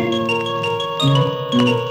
Thank you.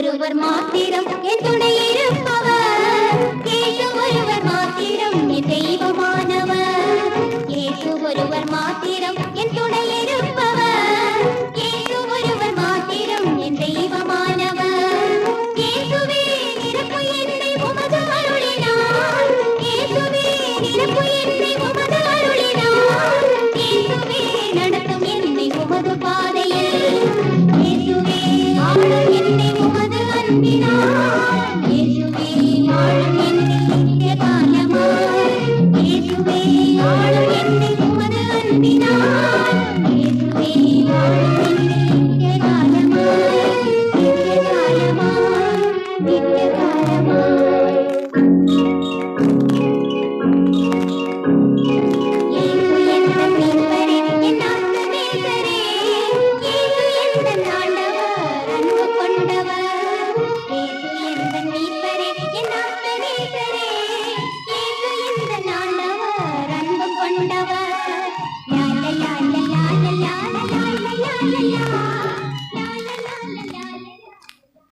ஒருவர் மாத்திரம் என் துணை இருப்பவர். ஏசு ஒருவர் மாத்திரம் என் தெய்வமானவர். ஏசு ஒருவர் மாத்திரம் என் துணை இருப்பவர். ஏசு ஒருவர் மாத்திரம் என் தெய்வமானவர். ஏசுவே நிரப்பு என்னை உமது அருளினார் ஏசுவே நிரப்பு என்னை உமது அருளினார் ஏசுவே நடத்தும் என்னை உமது பாதையில். ஏசுவே ஆளும் ആളും എന്നെ കാലമായി യേശുവേ ആളും എന്നെ Yeah, yeah, la.